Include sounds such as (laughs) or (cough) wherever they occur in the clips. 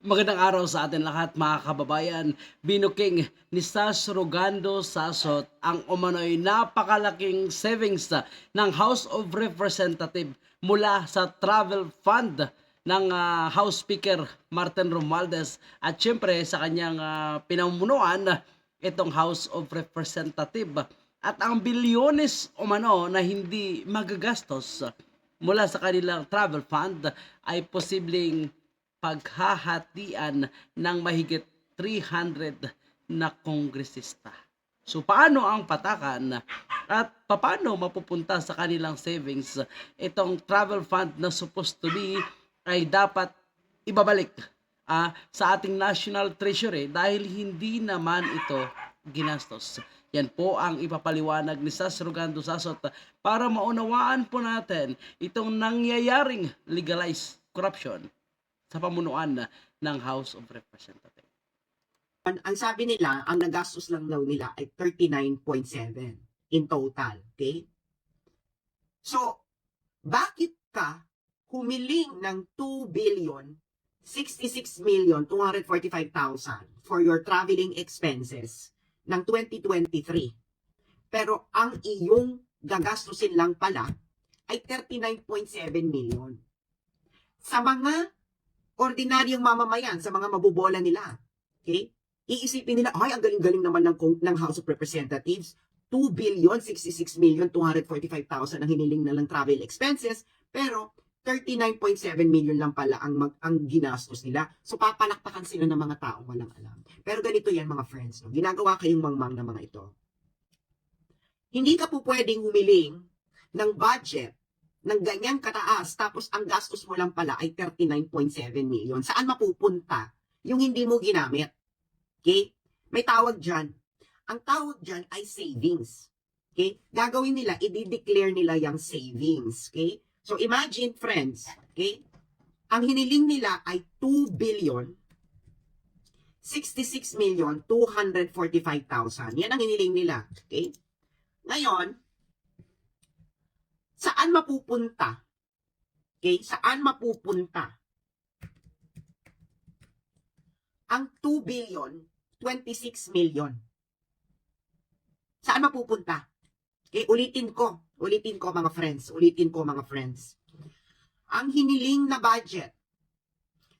Magandang araw sa atin lahat mga kababayan. Binuking ni Sas Rogando Sasot ang umano'y napakalaking savings ng House of Representative mula sa travel fund ng ah, House Speaker Martin Romualdez at syempre sa kanyang ah, pinamunuan itong House of Representative at ang bilyones umano na hindi magagastos mula sa kanilang travel fund ay posibleng paghahatian ng mahigit 300 na kongresista. So paano ang patakan at paano mapupunta sa kanilang savings itong travel fund na supposed to be ay dapat ibabalik ah, sa ating national treasury dahil hindi naman ito ginastos. Yan po ang ipapaliwanag ni Sas Rogando Sasot para maunawaan po natin itong nangyayaring legalized corruption sa pamunuan ng House of Representatives. Ang sabi nila, ang nagastos lang daw nila ay 39.7 in total. Okay? So, bakit ka humiling ng 2 billion 66 million 245,000 for your traveling expenses ng 2023. Pero ang iyong gagastusin lang pala ay 39.7 million. Sa mga ordinaryong mamamayan, sa mga mabubola nila, okay? Iisipin nila, ay, ang galing-galing naman ng, ng House of Representatives. 2 billion 66 million 245,000 ang hiniling na lang travel expenses, pero 39.7 million lang pala ang mag, ang ginastos nila. So papalakpakan sila ng mga taong walang alam. Pero ganito yan mga friends, no? ginagawa kayong mangmang na mga ito. Hindi ka po pwedeng humiling ng budget ng ganyang kataas tapos ang gastos mo lang pala ay 39.7 million. Saan mapupunta yung hindi mo ginamit? Okay? May tawag dyan. Ang tawag dyan ay savings. Okay? Gagawin nila, i-declare nila yung savings. Okay? So imagine friends, okay? Ang hiniling nila ay 2 billion 66 million 245,000. Yan ang hiniling nila. Okay? Ngayon, saan mapupunta? Okay? Saan mapupunta? Ang 2 billion 26 million. Saan mapupunta? Okay, ulitin ko. Ulitin ko mga friends. Ulitin ko mga friends. Ang hiniling na budget,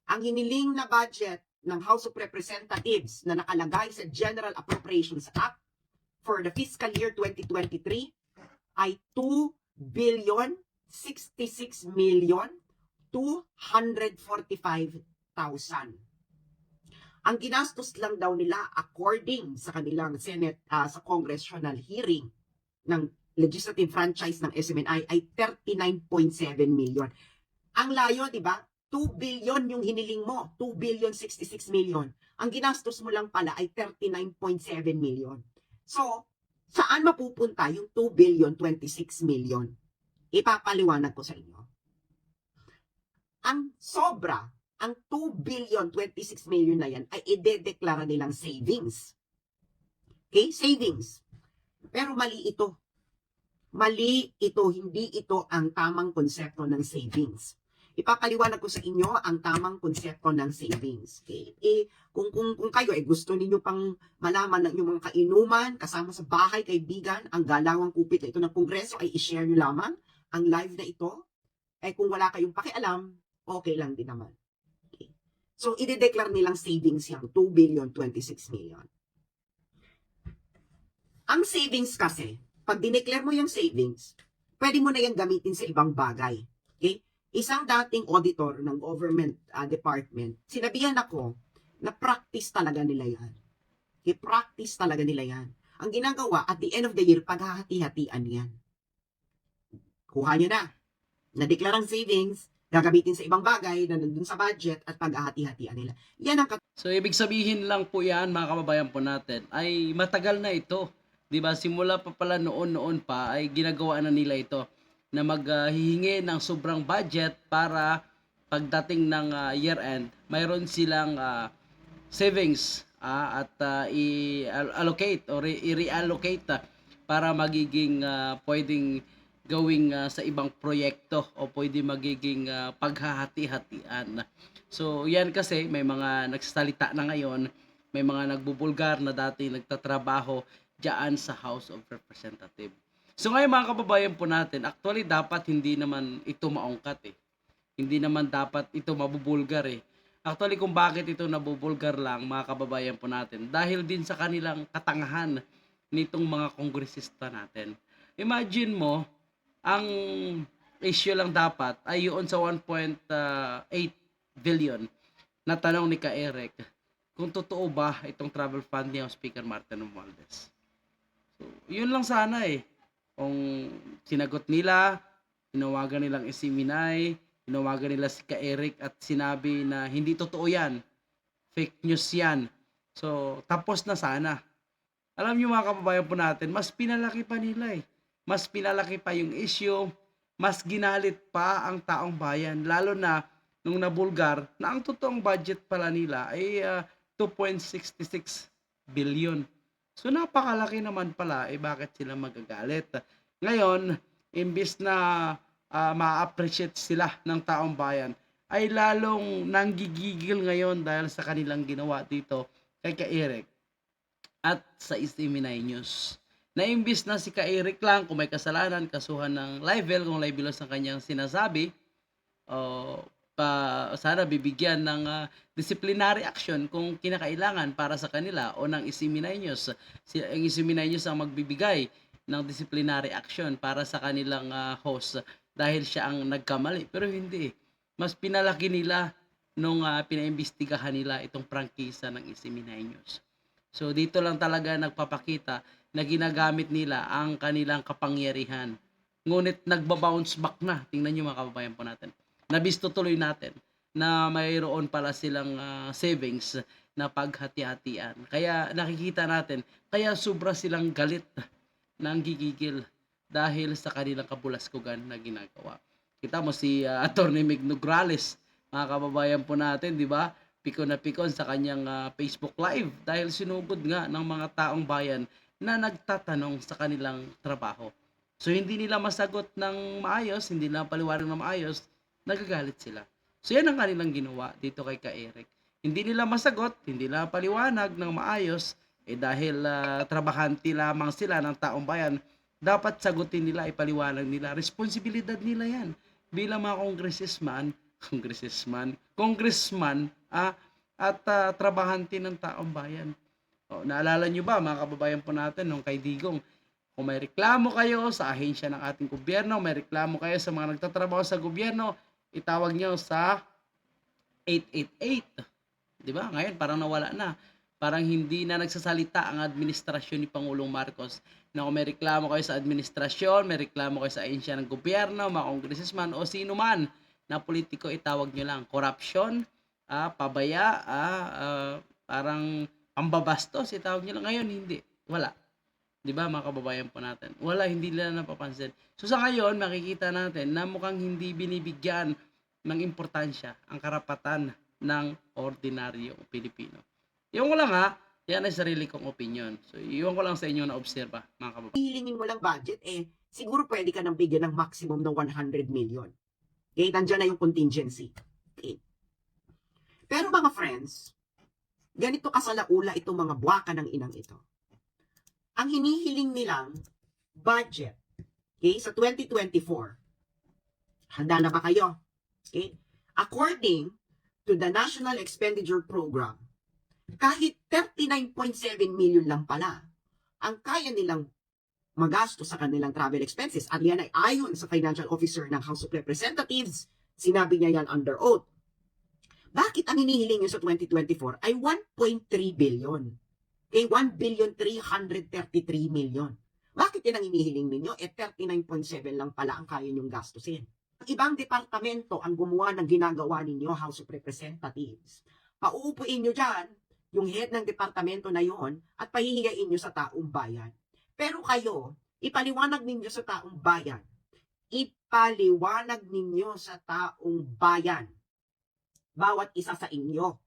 ang hiniling na budget ng House of Representatives na nakalagay sa General Appropriations Act for the fiscal year 2023 ay 2 billion 66 million 245,000. Ang ginastos lang daw nila according sa kanilang Senate ah, sa congressional hearing ng legislative franchise ng SMNI ay 39.7 million. Ang layo, di ba? 2 billion yung hiniling mo. 2 billion 66 million. Ang ginastos mo lang pala ay 39.7 million. So, saan mapupunta yung 2 billion 26 million? Ipapaliwanag ko sa inyo. Ang sobra, ang 2 billion 26 million na yan ay idedeklara nilang savings. Okay? Savings. Pero mali ito. Mali ito, hindi ito ang tamang konsepto ng savings. Ipapaliwanag ko sa inyo ang tamang konsepto ng savings. Okay? Eh, kung, kung, kung kayo eh, gusto ninyo pang malaman ng inyong mga kainuman, kasama sa bahay, kaibigan, ang galawang kupit na ito ng Kongreso, ay i-share nyo lamang ang live na ito. Eh kung wala kayong pakialam, okay lang din naman. Okay. So, ide-declare nilang savings yung 2 billion 26 million. Ang savings kasi, pag dineclare mo yung savings, pwede mo na yung gamitin sa ibang bagay. Isang dating auditor ng government ah, department, sinabihan ako na practice talaga nila yan. Okay? Practice talaga nila yan. Ang ginagawa, at the end of the year, paghahati-hatian yan. Kuha nyo na. Na-declare ang savings, gagamitin sa ibang bagay na nandun sa budget at paghahati-hatian nila. Yan ang So ibig sabihin lang po yan mga kababayan po natin ay matagal na ito. 'Di ba? Simula pa pala noon-noon pa ay ginagawa na nila ito na maghihingi ng sobrang budget para pagdating ng ah, year end, mayroon silang ah, savings ah, at ah, i-allocate or i-reallocate ah, para magiging ah, pwedeng gawing ah, sa ibang proyekto o pwede magiging ah, paghahati-hatian. So, yan kasi may mga nagsasalita na ngayon, may mga nagbubulgar na dati nagtatrabaho diyan sa House of Representatives. So ngayon mga kababayan po natin, actually dapat hindi naman ito maungkat eh. Hindi naman dapat ito mabubulgar eh. Actually kung bakit ito nabubulgar lang mga kababayan po natin, dahil din sa kanilang katangahan nitong mga kongresista natin. Imagine mo, ang issue lang dapat ay yun sa 1.8 billion na tanong ni Ka Eric kung totoo ba itong travel fund ni Speaker Martin Romualdez. So, yun lang sana eh. Kung sinagot nila, tinawagan nilang isiminay, tinawagan nila si Ka Eric at sinabi na hindi totoo yan. Fake news yan. So, tapos na sana. Alam niyo mga kababayan po natin, mas pinalaki pa nila eh. Mas pinalaki pa yung issue, mas ginalit pa ang taong bayan. Lalo na nung nabulgar na ang totoong budget pala nila ay ah, 2.66 billion. So napakalaki naman pala, eh bakit sila magagalit? Ngayon, imbis na ah, ma-appreciate sila ng taong bayan, ay lalong nanggigigil ngayon dahil sa kanilang ginawa dito kay Ka Eric at sa Isiminay News. Na imbis na si Ka Eric lang, kung may kasalanan, kasuhan ng libel, kung libelous ang kanyang sinasabi, o pa, sana bibigyan ng ah, disciplinary action kung kinakailangan para sa kanila o ng Isiminay News. Si, ang Isiminay News ang magbibigay ng disciplinary action para sa kanilang ah, host dahil siya ang nagkamali. Pero hindi. Mas pinalaki nila nung uh, pinaimbestigahan nila itong prangkisa ng Isiminay News. So dito lang talaga nagpapakita na ginagamit nila ang kanilang kapangyarihan. Ngunit nagbabounce back na. Tingnan niyo mga kababayan po natin. Nabisto tuloy natin na mayroon pala silang ah, savings na paghati-hatian. Kaya nakikita natin, kaya sobra silang galit ng gigigil dahil sa kanilang kabulaskugan na ginagawa. Kita mo si uh, Attorney Mig mga kababayan po natin, di ba? Pikon na pikon sa kanyang ah, Facebook Live dahil sinugod nga ng mga taong bayan na nagtatanong sa kanilang trabaho. So hindi nila masagot ng maayos, hindi nila paliwanag ng maayos, nagagalit sila. So yan ang kanilang ginawa dito kay Ka Eric. Hindi nila masagot, hindi nila paliwanag ng maayos, eh dahil ah, trabahante lamang sila ng taong bayan, dapat sagutin nila, ipaliwanag nila. Responsibilidad nila yan. Bilang mga congressman, congressman, congressman, ah, at ah, trabahante ng taong bayan. O, naalala nyo ba, mga kababayan po natin, nung kay Digong, kung may reklamo kayo sa ahensya ng ating gobyerno, may reklamo kayo sa mga nagtatrabaho sa gobyerno, itawag nyo sa 888. Di ba? Ngayon, parang nawala na. Parang hindi na nagsasalita ang administrasyon ni Pangulong Marcos na kung may reklamo kayo sa administrasyon, may reklamo kayo sa ahensya ng gobyerno, mga congressman o sino man na politiko, itawag nyo lang. Corruption, ah, pabaya, ah, ah, parang pambabastos, itawag nyo lang. Ngayon, hindi. Wala. Di ba mga kababayan po natin? Wala, hindi nila napapansin. So sa ngayon, makikita natin na mukhang hindi binibigyan ng importansya ang karapatan ng ordinaryong Pilipino. Iwan ko lang ha, yan ay sarili kong opinion. So iwan ko lang sa inyo na obserba, mga kababayan. Hilingin mo lang budget, eh, siguro pwede ka nang bigyan ng maximum ng 100 million. Okay, nandyan na yung contingency. Okay. Pero mga friends, ganito kasalaula itong mga buwaka ng inang ito. Ang hinihiling nilang budget, okay, sa 2024, handa na ba kayo? Okay? According to the National Expenditure Program, kahit 39.7 million lang pala ang kaya nilang magasto sa kanilang travel expenses. At yan ay ayon sa financial officer ng House of Representatives. Sinabi niya yan under oath. Bakit ang hinihiling nyo sa 2024 ay 1.3 billion? Okay, 1 billion 333 million. Bakit yan ang hinihiling ninyo? Eh, 39.7 lang pala ang kaya nyong gastusin. Ang ibang departamento ang gumawa ng ginagawa ninyo, House of Representatives. Pauupuin nyo dyan yung head ng departamento na yon at pahihigain nyo sa taong bayan. Pero kayo, ipaliwanag ninyo sa taong bayan. Ipaliwanag ninyo sa taong bayan. Bawat isa sa inyo.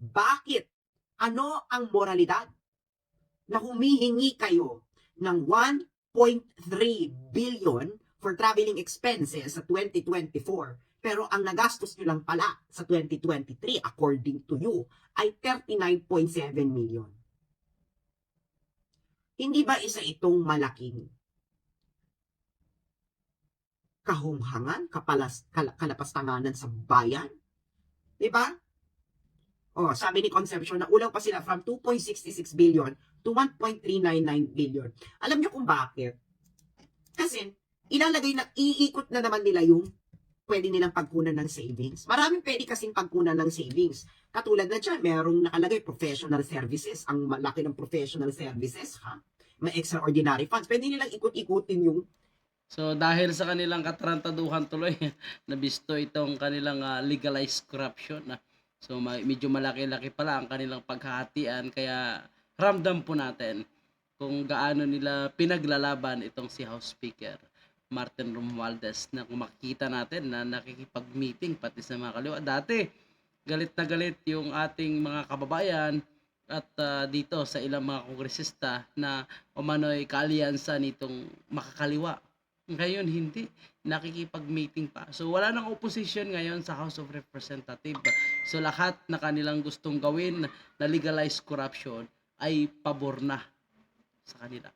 Bakit? Ano ang moralidad? Na humihingi kayo ng 1.3 billion for traveling expenses sa 2024 Pero ang nagastos nyo lang pala sa 2023, according to you, ay 39.7 million. Hindi ba isa itong malaking kahunghangan, kapalas, kal, kalapastanganan sa bayan? Di ba? Oh, sabi ni Concepcion na ulang pa sila from 2.66 billion to 1.399 billion. Alam niyo kung bakit? Kasi ilalagay na iikot na naman nila yung pwede nilang pagkunan ng savings. Maraming pwede kasing pagkunan ng savings. Katulad na dyan, merong nakalagay professional services. Ang malaki ng professional services, ha? May extraordinary funds. Pwede nilang ikot-ikutin yung So dahil sa kanilang katarantaduhan tuloy, (laughs) nabisto itong kanilang ah, legalized corruption. na So medyo malaki-laki pala ang kanilang paghahatian kaya ramdam po natin kung gaano nila pinaglalaban itong si House Speaker Martin Romualdez na kung makikita natin na nakikipag-meeting pati sa mga kaliwa. Dati, galit na galit yung ating mga kababayan at ah, dito sa ilang mga kongresista na umano'y kaaliyansa nitong makakaliwa. Ngayon hindi, nakikipag-meeting pa. So wala nang opposition ngayon sa House of Representatives. So lahat na kanilang gustong gawin na legalize corruption ay pabor na sa kanila.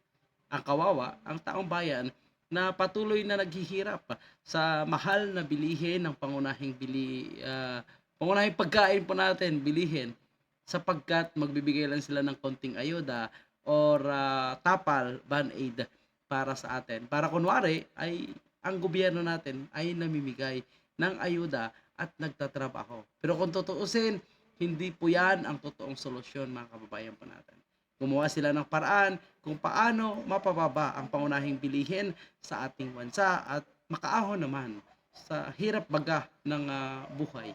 Ang kawawa, ang taong bayan na patuloy na naghihirap sa mahal na bilihin ng pangunahing bili ah, pangunahing pagkain po natin bilihin sapagkat magbibigay lang sila ng konting ayuda or ah, tapal band-aid para sa atin. Para kunwari ay ang gobyerno natin ay namimigay ng ayuda at nagtatrabaho. Pero kung tutuusin, hindi po yan ang totoong solusyon mga kababayan po natin. Gumawa sila ng paraan kung paano mapababa ang pangunahing bilihin sa ating bansa at makaahon naman sa hirap baga ng ah, buhay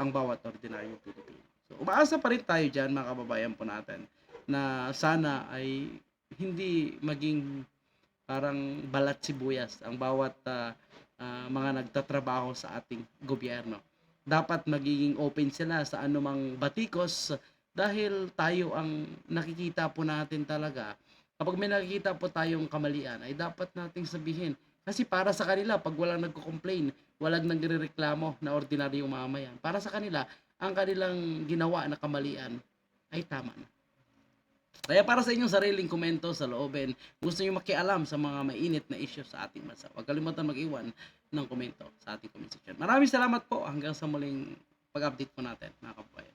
ang bawat ordinaryong Pilipino. So, umaasa pa rin tayo dyan mga kababayan po natin na sana ay hindi maging parang balat sibuyas ang bawat ah, ah, mga nagtatrabaho sa ating gobyerno. Dapat magiging open sila sa anumang batikos dahil tayo ang nakikita po natin talaga. Kapag may nakikita po tayong kamalian, ay dapat nating sabihin. Kasi para sa kanila, pag walang nagko-complain, walang nagre-reklamo na ordinaryong mamayan, para sa kanila, ang kanilang ginawa na kamalian ay tama na. Kaya para sa inyong sariling komento sa loobin, gusto niyo makialam sa mga mainit na issue sa ating bansa. Huwag kalimutan mag-iwan ng komento sa ating comment section. Maraming salamat po hanggang sa muling pag-update po natin mga kababayan.